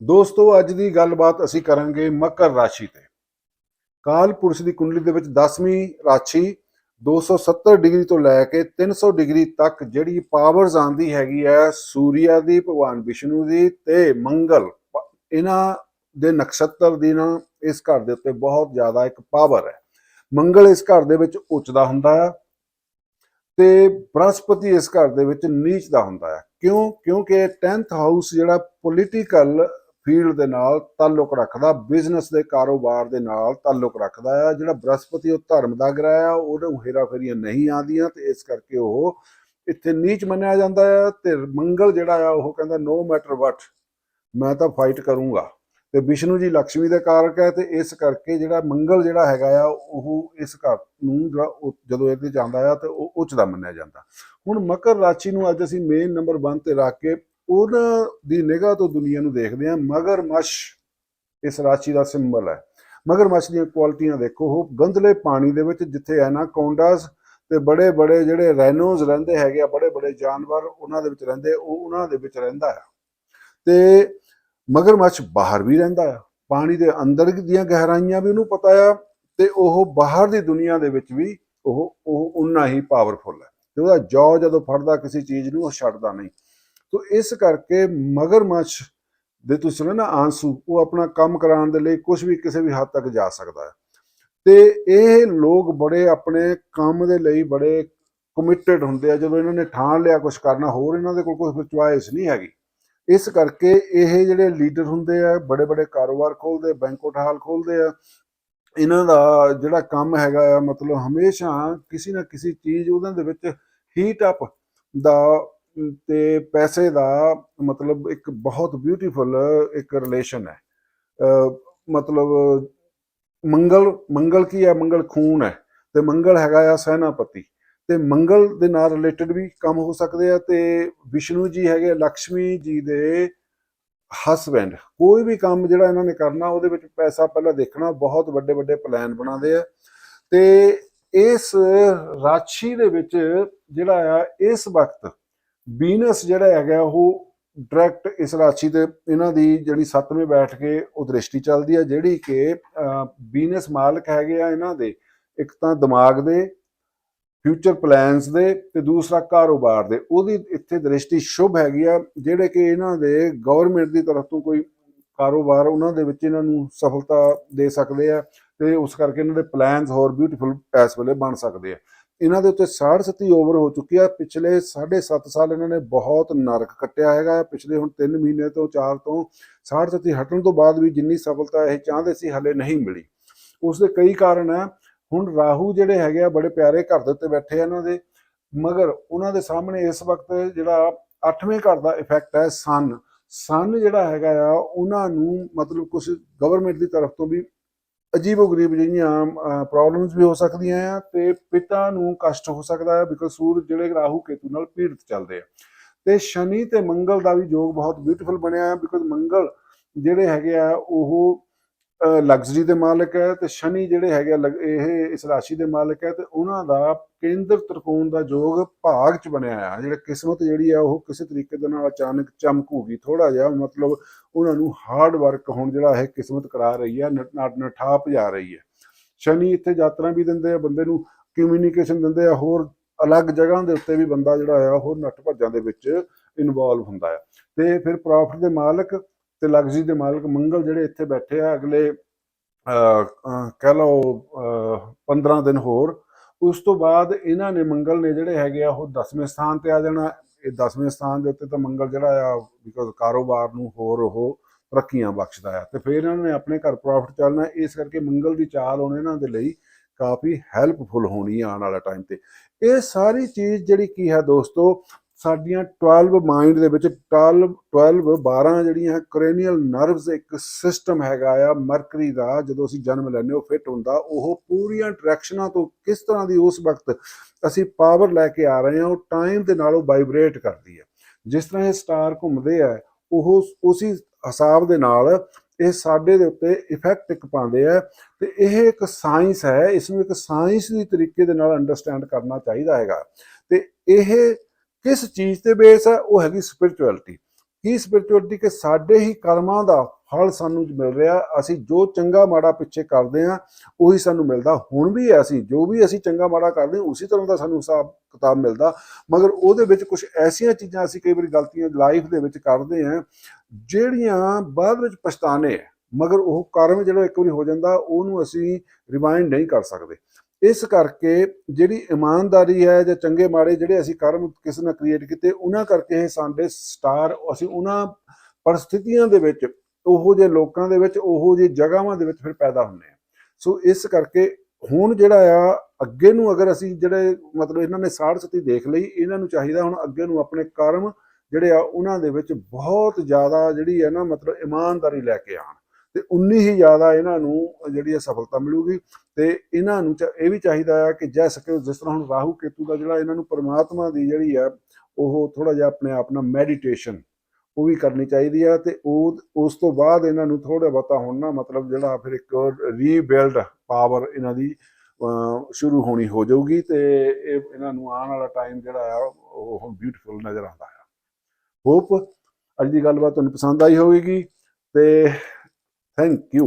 ਦੋਸਤੋ, ਅੱਜ ਦੀ ਗੱਲਬਾਤ ਅਸੀਂ ਕਰਾਂਗੇ ਮਕਰ ਰਾਸ਼ੀ ਤੇ। ਕਾਲ ਪੁਰਸ਼ ਦੀ ਕੁੰਡਲੀ ਦੇ ਵਿੱਚ 10ਵੀਂ ਰਾਸ਼ੀ 270 ਡਿਗਰੀ ਤੋਂ ਲੈ ਕੇ 300 ਡਿਗਰੀ ਤੱਕ ਜਿਹੜੀ ਪਾਵਰਸ ਆਂਦੀ ਹੈਗੀ ਹੈ ਸੂਰਿਆ ਦੀ, ਭਗਵਾਨ ਵਿਸ਼ਨੂੰ ਦੀ ਤੇ ਮੰਗਲ। ਇਹਨਾਂ ਦੇ ਨਕਸ਼ਤਰ ਦੀ ਨਾ ਇਸ ਘਰ ਦੇ ਉੱਤੇ ਬਹੁਤ ਜ਼ਿਆਦਾ ਇੱਕ ਪਾਵਰ ਹੈ। ਮੰਗਲ ਇਸ ਘਰ ਦੇ ਵਿੱਚ ਉੱਚ ਦਾ ਹੁੰਦਾ ਹੈ ਤੇ ਬ੍ਰਹਸਪਤੀ ਇਸ ਘਰ ਦੇ ਵਿੱਚ ਨੀਚ ਦਾ ਹੁੰਦਾ ਹੈ ਕਿਉਂ? ਕਿਉਂਕਿ 10th ਹਾਊਸ ਜਿਹੜਾ ਪੋਲੀਟੀਕਲ ਫੀਲਡ ਦੇ ਨਾਲ ਤਾਲੁਕ ਰੱਖਦਾ, ਬਿਜ਼ਨਸ ਦੇ ਕਾਰੋਬਾਰ ਦੇ ਨਾਲ ਤਾਲੁਕ ਰੱਖਦਾ ਹੈ ਜਿਹੜਾ ਬ੍ਰਹਸਪਤੀ ਉਹ ਧਰਮ ਦਾ ਗ੍ਰਹਿ ਆ ਉਹਨੂੰ ਹੇਰਾਫੇਰੀਆਂ ਨਹੀਂ ਆਉਂਦੀਆਂ ਤੇ ਇਸ ਕਰਕੇ ਉਹ ਇੱਥੇ ਨੀਚ ਮੰਨਿਆ ਜਾਂਦਾ ਹੈ ਤੇ ਮੰਗਲ ਜਿਹੜਾ ਆ, ਉਹ ਕਹਿੰਦਾ ਨੋ ਮੈਟਰ ਵਟ ਮੈਂ ਤਾਂ ਫਾਈਟ ਕਰੂੰਗਾ। ਤੇ ਵਿਸ਼ਨੂੰ ਜੀ ਲక్ష్ਮੀ ਦੇ ਕਾਰਕ ਹੈ ਤੇ ਇਸ ਕਰਕੇ ਜਿਹੜਾ ਮੰਗਲ ਜਿਹੜਾ ਹੈਗਾ ਆ, ਉਹ ਇਸ ਘਰ ਨੂੰ ਜਿਹੜਾ ਜਦੋਂ ਇਹਦੇ ਚ ਆਉਂਦਾ ਆ ਤੇ ਉਹ ਉੱਚ ਦਾ ਮੰਨਿਆ ਜਾਂਦਾ। ਹੁਣ ਮਕਰ ਰਾਸ਼ੀ ਨੂੰ ਅੱਜ ਅਸੀਂ ਮੇਨ ਨੰਬਰ 1 ਤੇ ਰੱਖ ਕੇ ਉਹਨਾਂ ਦੀ ਨਿਗਾਹ ਤੋਂ ਦੁਨੀਆ ਨੂੰ ਦੇਖਦੇ ਹਾਂ। ਮਗਰਮੱਛ ਇਸ ਰਾਸ਼ੀ ਦਾ ਸਿੰਬਲ ਹੈ। ਮਗਰਮੱਛ ਦੀਆਂ ਕੁਆਲਿਟੀਆਂ ਦੇਖੋ। ਉਹ ਗੰਧਲੇ ਪਾਣੀ ਦੇ ਵਿੱਚ ਜਿੱਥੇ ਐਨਾਕੋਂਡਾਸ ਤੇ ਬੜੇ ਬੜੇ ਜਿਹੜੇ ਰੈਨੋਜ਼ ਰਹਿੰਦੇ ਹੈਗੇ ਆ ਬੜੇ ਬੜੇ ਜਾਨਵਰ ਉਹਨਾਂ ਦੇ ਵਿੱਚ ਰਹਿੰਦੇ, ਉਹ ਉਹਨਾਂ ਦੇ ਵਿੱਚ ਰਹਿੰਦਾ ਆ। ਤੇ ਮਗਰਮੱਛ ਬਾਹਰ ਵੀ ਰਹਿੰਦਾ ਆ। ਪਾਣੀ ਦੇ ਅੰਦਰ ਦੀਆਂ ਗਹਿਰਾਈਆਂ ਵੀ ਉਹਨੂੰ ਪਤਾ ਆ ਤੇ ਉਹ ਬਾਹਰ ਦੀ ਦੁਨੀਆ ਦੇ ਵਿੱਚ ਵੀ ਉਹ ਉਹ ਉਨਾ ਹੀ ਪਾਵਰਫੁਲ ਹੈ। ਤੇ ਉਹਦਾ ਜੌ ਜਦੋਂ ਫੜਦਾ ਕਿਸੇ ਚੀਜ਼ ਨੂੰ, ਉਹ ਛੱਡਦਾ ਨਹੀਂ। ਤੋ ਇਸ ਕਰਕੇ ਮਗਰਮੱਛ ਦੇ ਤੁਸੀਂ ਸੁਣਿਆ ਨਾ ਆਂਸੂ, ਉਹ ਆਪਣਾ ਕੰਮ ਕਰਾਉਣ ਦੇ ਲਈ ਕੁਝ ਵੀ ਕਿਸੇ ਵੀ ਹੱਦ ਤੱਕ ਜਾ ਸਕਦਾ ਹੈ। ਤੇ ਇਹ ਲੋਕ ਬੜੇ ਆਪਣੇ ਕੰਮ ਦੇ ਲਈ ਬੜੇ ਕਮਿਟਡ ਹੁੰਦੇ ਆ, ਜਦੋਂ ਇਹਨਾਂ ਨੇ ਠਾਣ ਲਿਆ ਕੁਝ ਕਰਨਾ, ਹੋਰ ਇਹਨਾਂ ਦੇ ਕੋਲ ਕੋਈ ਚੁਆਇਸ ਨਹੀਂ ਹੈਗੀ। ਇਸ ਕਰਕੇ ਇਹ ਜਿਹੜੇ ਲੀਡਰ ਹੁੰਦੇ ਆ ਬੜੇ ਬੜੇ ਕਾਰੋਬਾਰ ਖੋਲਦੇ ਬੈਂਕਟ ਹਾਲ ਖੋਲਦੇ ਆ, ਇਹਨਾਂ ਦਾ ਜਿਹੜਾ ਕੰਮ ਹੈਗਾ ਆ, ਮਤਲਬ ਹਮੇਸ਼ਾ ਕਿਸੇ ਨਾ ਕਿਸੇ ਚੀਜ਼ ਉਹਨਾਂ ਦੇ ਵਿੱਚ ਹੀਟ ਅਪ ਦਾ ਤੇ ਪੈਸੇ ਦਾ ਮਤਲਬ ਇੱਕ ਬਹੁਤ ਬਿਊਟੀਫੁਲ ਇੱਕ ਰਿਲੇਸ਼ਨ ਹੈ। ਮਤਲਬ ਮੰਗਲ ਮੰਗਲ ਕੀ ਹੈ? ਮੰਗਲ ਖੂਨ ਹੈ ਤੇ ਮੰਗਲ ਹੈਗਾ ਆ ਸੈਨਾਪਤੀ। ਤੇ ਮੰਗਲ ਦੇ ਨਾਲ ਰਿਲੇਟਡ ਵੀ ਕੰਮ ਹੋ ਸਕਦੇ ਆ ਤੇ ਵਿਸ਼ਨੂੰ ਜੀ ਹੈਗੇ ਆ ਲక్ష్ਮੀ ਜੀ ਦੇ ਹਸਬੈਂਡ ਕੋਈ ਵੀ ਕੰਮ ਜਿਹੜਾ ਇਹਨਾਂ ਨੇ ਕਰਨਾ, ਉਹਦੇ ਵਿੱਚ ਪੈਸਾ ਪਹਿਲਾਂ ਦੇਖਣਾ, ਬਹੁਤ ਵੱਡੇ ਵੱਡੇ ਪਲਾਨ ਬਣਾਉਂਦੇ ਆ। ਤੇ ਇਸ ਰਾਸ਼ੀ ਦੇ ਵਿੱਚ ਜਿਹੜਾ ਆ, ਇਸ ਵਕਤ ਵੀਨਸ ਜਿਹੜਾ ਹੈਗਾ, ਉਹ ਡਾਇਰੈਕਟ ਇਸ ਰਾਸ਼ੀ ਤੇ ਇਹਨਾਂ ਦੀ ਜਿਹੜੀ ਸੱਤਵੇਂ ਬੈਠ ਕੇ ਉਹ ਦ੍ਰਿਸ਼ਟੀ ਚੱਲਦੀ ਹੈ ਜਿਹੜੀ ਕਿ ਵੀਨਸ ਮਾਲਕ ਹੈਗੇ ਆ ਇਹਨਾਂ ਦੇ, ਇੱਕ ਤਾਂ ਦਿਮਾਗ ਦੇ ਫਿਊਚਰ ਪਲਾਨਸ ਦੇ ਤੇ ਦੂਸਰਾ ਕਾਰੋਬਾਰ ਦੇ। ਉਹਦੀ ਇੱਥੇ ਦ੍ਰਿਸ਼ਟੀ ਸ਼ੁਭ ਹੈਗੀ ਆ, ਜਿਹੜੇ ਕਿ ਇਹਨਾਂ ਦੇ ਗਵਰਨਮੈਂਟ ਦੀ ਤਰਫ ਤੋਂ ਕੋਈ ਕਾਰੋਬਾਰ ਉਹਨਾਂ ਦੇ ਵਿੱਚ ਇਹਨਾਂ ਨੂੰ ਸਫਲਤਾ ਦੇ ਸਕਦੇ ਆ ਤੇ ਉਸ ਕਰਕੇ ਇਹਨਾਂ ਦੇ ਪਲਾਨਸ ਹੋਰ ਬਿਊਟੀਫੁਲ ਇਸ ਵੇਲੇ ਬਣ ਸਕਦੇ ਆ। ਇਹਨਾਂ ਦੇ ਉੱਤੇ 67 ਓਵਰ ਹੋ ਚੁੱਕੀ ਆ। ਪਿਛਲੇ 7.5 ਸਾਲ ਇਹਨਾਂ ਨੇ ਬਹੁਤ ਨਰਕ ਕੱਟਿਆ ਹੈਗਾ ਪਿਛਲੇ ਹੁਣ 3 ਮਹੀਨੇ ਤੋਂ 4 ਤੋਂ 67 ਹਟਣ ਤੋਂ ਬਾਅਦ ਵੀ ਜਿੰਨੀ ਸਫਲਤਾ ਇਹ ਚਾਹੁੰਦੇ ਸੀ, ਹਲੇ ਨਹੀਂ ਮਿਲੀ। ਉਸ ਦੇ ਕਈ ਕਾਰਨ ਆ। ਹੁਣ ਰਾਹੂ ਜਿਹੜੇ ਹੈਗੇ ਆ, ਬੜੇ ਪਿਆਰੇ ਘਰ ਦੇ ਉੱਤੇ ਬੈਠੇ ਆ ਇਹਨਾਂ ਦੇ। ਮਗਰ ਉਹਨਾਂ ਦੇ ਸਾਹਮਣੇ ਇਸ ਵਕਤ ਜਿਹੜਾ 8ਵੇਂ ਘਰ ਦਾ ਇਫੈਕਟ ਹੈ, ਸਨ। ਸਨ ਜਿਹੜਾ ਹੈਗਾ ਆ, ਉਹਨਾਂ ਨੂੰ ਮਤਲਬ ਕੁਝ ਗਵਰਨਮੈਂਟ ਦੀ ਤਰਫ ਤੋਂ ਵੀ ਅਜੀਬੋ-ਗਰੀਬ ਜਿਹੀਆਂ ਪ੍ਰੋਬਲਮਸ ਵੀ ਹੋ ਸਕਦੀਆਂ ਆ ਤੇ ਪਿਤਾ ਨੂੰ ਕਸ਼ਟ ਹੋ ਸਕਦਾ ਹੈ ਬਿਕੋਜ਼ ਸੂਰਜ ਜਿਹੜੇ ਰਾਹੂ ਕੇਤੂ ਨਾਲ ਪੀੜਤ ਚੱਲਦੇ ਆ। ਤੇ ਸ਼ਨੀ ਤੇ ਮੰਗਲ ਦਾ ਵੀ ਯੋਗ ਬਹੁਤ ਬਿਊਟੀਫੁਲ ਬਣਿਆ ਹੈ ਬਿਕੋਜ਼ ਮੰਗਲ ਜਿਹੜੇ ਹੈਗੇ ਆ, ਉਹ ਲਗਜ਼ਰੀ ਦੇ ਮਾਲਕ ਹੈ ਤੇ ਸ਼ਨੀ ਜਿਹੜੇ ਹੈਗੇ ਆ, ਲਗ- ਇਹ ਇਸ ਰਾਸ਼ੀ ਦੇ ਮਾਲਕ ਹੈ ਤੇ ਉਹਨਾਂ ਦਾ ਕੇਂਦਰ ਤ੍ਰਿਕੋਣ ਦਾ ਯੋਗ ਭਾਗ ਚ ਬਣਿਆ ਆ ਜਿਹੜਾ ਕਿਸਮਤ ਜਿਹੜੀ ਆ ਉਹ ਕਿਸੇ ਤਰੀਕੇ ਦੇ ਨਾਲ ਅਚਾਨਕ ਚਮਕੂਗੀ। ਥੋੜਾ ਜਿਹਾ ਮਤਲਬ ਉਹਨਾਂ ਨੂੰ ਹਾਰਡ ਵਰਕ ਹੁਣ ਜਿਹੜਾ ਇਹ ਕਿਸਮਤ ਕਰਾ ਰਹੀ ਹੈ ਨ- ਨ- ਨਠਾ ਭਜਾ ਰਹੀ ਹੈ। ਸ਼ਨੀ ਇੱਥੇ ਯਾਤਰਾ ਵੀ ਦਿੰਦੇ ਆ ਬੰਦੇ ਨੂੰ ਕਮਿਊਨੀਕੇਸ਼ਨ ਦਿੰਦੇ ਆ ਹੋਰ ਅਲੱਗ ਜਗ੍ਹਾ ਦੇ ਉੱਤੇ ਵੀ ਬੰਦਾ ਜਿਹੜਾ ਆ ਉਹ ਨੱਠ ਭੱਜਾਂ ਦੇ ਵਿੱਚ ਇਨਵੋਲਵ ਹੁੰਦਾ ਆ। ਤੇ ਫਿਰ ਪ੍ਰੋਫਿਟ ਦੇ ਮਾਲਕ ਤੇ ਲਗਜ਼ਰੀ ਦੇ ਮਾਲਕ ਮੰਗਲ ਜਿਹੜੇ ਇੱਥੇ ਬੈਠੇ ਆ, ਅਗਲੇ ਕਹਿ ਲਓ 15 ਦਿਨ ਹੋਰ। ਉਸ ਤੋਂ ਬਾਅਦ ਇਹਨਾਂ ਨੇ ਮੰਗਲ ਨੇ ਜਿਹੜੇ ਹੈਗੇ ਆ, ਉਹ 10ਵੇਂ ਸਥਾਨ ਤੇ ਆ ਜਾਣਾ। ਇਹ 10ਵੇਂ ਸਥਾਨ ਦੇ ਉੱਤੇ ਤਾਂ ਮੰਗਲ ਜਿਹੜਾ ਆ ਬਿਕੋਜ਼ ਕਾਰੋਬਾਰ ਨੂੰ ਹੋਰ ਉਹ ਤਰੱਕੀਆਂ ਬਖਸ਼ਦਾ ਆ। ਤੇ ਫਿਰ ਇਹਨਾਂ ਨੇ ਆਪਣੇ ਘਰ ਪ੍ਰੋਫਿਟ ਚੱਲਣਾ। ਇਸ ਕਰਕੇ ਮੰਗਲ ਦੀ ਚਾਲ ਹੁਣ ਇਹਨਾਂ ਦੇ ਲਈ ਕਾਫੀ ਹੈਲਪਫੁਲ ਹੋਣੀ ਆ ਆਉਣ ਵਾਲਾ ਟਾਈਮ ਤੇ। ਇਹ ਸਾਰੀ ਚੀਜ਼ ਜਿਹੜੀ ਕੀ ਹੈ ਦੋਸਤੋ ਸਾਡੀਆਂ 12 ਮਾਈਂਡ ਦੇ ਵਿੱਚ 12 12 12 ਜਿਹੜੀਆਂ ਕਰੇਨੀਅਲ ਨਰਵਸ ਇੱਕ ਸਿਸਟਮ ਹੈਗਾ ਆ ਮਰਕਰੀ ਦਾ, ਜਦੋਂ ਅਸੀਂ ਜਨਮ ਲੈਂਦੇ ਉਹ ਫਿੱਟ ਹੁੰਦਾ, ਉਹ ਪੂਰੀਆਂ ਡਾਇਰੈਕਸ਼ਨਾਂ ਤੋਂ ਕਿਸ ਤਰ੍ਹਾਂ ਦੀ ਉਸ ਵਕਤ ਅਸੀਂ ਪਾਵਰ ਲੈ ਕੇ ਆ ਰਹੇ ਹਾਂ, ਉਹ ਟਾਈਮ ਦੇ ਨਾਲ ਉਹ ਵਾਈਬ੍ਰੇਟ ਕਰਦੀ ਹੈ। ਜਿਸ ਤਰ੍ਹਾਂ ਇਹ ਸਟਾਰ ਘੁੰਮਦੇ ਆ, ਉਹ ਉਸੇ ਹਿਸਾਬ ਦੇ ਨਾਲ ਇਹ ਸਾਡੇ ਦੇ ਉੱਤੇ ਇਫੈਕਟ ਇੱਕ ਪਾਉਂਦੇ ਆ ਤੇ ਇਹ ਇੱਕ ਸਾਇੰਸ ਹੈ, ਇਸ ਨੂੰ ਇੱਕ ਸਾਇੰਸ ਦੀ ਤਰੀਕੇ ਦੇ ਨਾਲ ਅੰਡਰਸਟੈਂਡ ਕਰਨਾ ਚਾਹੀਦਾ ਹੈਗਾ। ਤੇ ਇਹ ਕਿਸ ਚੀਜ਼ ਤੇ ਬੇਸ ਹੈ? ਉਹ ਹੈਗੀ ਸਪਿਰਚੁਅਲਿਟੀ ਕੀ ਸਪਿਰਚੁਅਲਿਟੀ ਕਿ ਸਾਡੇ ਹੀ ਕਰਮਾਂ ਦਾ ਫਲ ਸਾਨੂੰ ਮਿਲ ਰਿਹਾ। ਅਸੀਂ ਜੋ ਚੰਗਾ ਮਾੜਾ ਪਿੱਛੇ ਕਰਦੇ ਆ ਉਹੀ ਸਾਨੂੰ ਮਿਲਦਾ। ਹੁਣ ਵੀ ਹੈ ਅਸੀਂ। ਜੋ ਵੀ ਅਸੀਂ ਚੰਗਾ ਮਾੜਾ ਕਰਦੇ ਹਾਂ, ਉਸੇ ਤਰ੍ਹਾਂ ਦਾ ਸਾਨੂੰ ਹਿਸਾਬ ਕਿਤਾਬ ਮਿਲਦਾ। ਮਗਰ ਉਹਦੇ ਵਿੱਚ ਕੁਝ ਐਸੀਆਂ ਚੀਜ਼ਾਂ ਅਸੀਂ ਕਈ ਵਾਰੀ ਗਲਤੀਆਂ ਲਾਈਫ ਦੇ ਵਿੱਚ ਕਰਦੇ ਹਾਂ, ਜਿਹੜੀਆਂ ਬਾਅਦ ਵਿੱਚ ਪਛਤਾਨੇ ਹੈ ਮਗਰ ਉਹ ਕਰਮ ਜਿਹੜਾ ਇੱਕ ਵਾਰੀ ਹੋ ਜਾਂਦਾ, ਉਹਨੂੰ ਅਸੀਂ ਰਿਵਾਈਂਡ ਨਹੀਂ ਕਰ ਸਕਦੇ। ਇਸ ਕਰਕੇ ਜਿਹੜੀ ਇਮਾਨਦਾਰੀ ਹੈ ਜਾਂ ਚੰਗੇ ਮਾੜੇ ਜਿਹੜੇ ਅਸੀਂ ਕਰਮ ਕਿਸੇ ਨਾਲ ਕ੍ਰੀਏਟ ਕੀਤੇ, ਉਹਨਾਂ ਕਰਕੇ ਇਹ ਸਾਡੇ ਸਟਾਰ ਅਸੀਂ ਉਹਨਾਂ ਪਰਿਸਥਿਤੀਆਂ ਦੇ ਵਿੱਚ, ਉਹੋ ਜਿਹੇ ਲੋਕਾਂ ਦੇ ਵਿੱਚ, ਉਹੋ ਜਿਹੀ ਜਗ੍ਹਾਵਾਂ ਦੇ ਵਿੱਚ ਫਿਰ ਪੈਦਾ ਹੁੰਦੇ ਆ ਸੋ ਇਸ ਕਰਕੇ ਹੁਣ ਜਿਹੜਾ ਆ, ਅੱਗੇ ਨੂੰ ਅਗਰ ਅਸੀਂ ਜਿਹੜੇ ਮਤਲਬ ਇਹਨਾਂ ਨੇ ਸਾੜ ਸਤੀ ਦੇਖ ਲਈ, ਇਹਨਾਂ ਨੂੰ ਚਾਹੀਦਾ ਹੁਣ ਅੱਗੇ ਨੂੰ ਆਪਣੇ ਕਰਮ ਜਿਹੜੇ ਆ, ਉਹਨਾਂ ਦੇ ਵਿੱਚ ਬਹੁਤ ਜ਼ਿਆਦਾ ਜਿਹੜੀ ਹੈ ਨਾ ਮਤਲਬ ਇਮਾਨਦਾਰੀ ਲੈ ਕੇ ਆਣ ਤੇ ਉਨੀ ਹੀ ਜ਼ਿਆਦਾ ਇਹਨਾਂ ਨੂੰ ਜਿਹੜੀ ਹੈ ਸਫਲਤਾ ਮਿਲੂਗੀ ਤੇ ਇਹਨਾਂ ਨੂੰ ਚਾ- ਇਹ ਵੀ ਚਾਹੀਦਾ ਆ ਕਿ ਜੈ ਸਕੇ ਜਿਸ ਤਰ੍ਹਾਂ ਹੁਣ ਰਾਹੂ ਕੇਤੂ ਦਾ ਜਿਹੜਾ ਇਹਨਾਂ ਨੂੰ ਪਰਮਾਤਮਾ ਦੀ ਜਿਹੜੀ ਆ ਉਹ ਥੋੜਾ ਜਿਹਾ ਆਪਣੇ ਆਪ ਨਾਲ ਮੈਡੀਟੇਸ਼ਨ ਉਹ ਵੀ ਕਰਨੀ ਚਾਹੀਦੀ ਆ ਤੇ ਉਹ, ਉਸ ਤੋਂ ਬਾਅਦ ਇਹਨਾਂ ਨੂੰ ਥੋੜਾ ਬਹੁਤਾ ਹੁਣ ਨਾ ਮਤਲਬ ਜਿਹੜਾ ਫਿਰ ਇੱਕ ਰੀਬਿਲਡ ਪਾਵਰ ਇਹਨਾਂ ਦੀ ਸ਼ੁਰੂ ਹੋਣੀ ਹੋ ਜਾਊਗੀ ਤੇ ਇਹ ਇਹਨਾਂ ਨੂੰ ਆਉਣ ਵਾਲਾ ਟਾਈਮ ਜਿਹੜਾ ਆ ਉਹ ਹੁਣ ਬਿਊਟੀਫੁਲ ਨਜ਼ਰ ਆਉਂਦਾ ਆ। ਹੋਪ ਅੱਜ ਦੀ ਗੱਲਬਾਤ ਤੁਹਾਨੂੰ ਪਸੰਦ ਆਈ ਹੋਵੇਗੀ ਤੇ থ্যাংক ইউ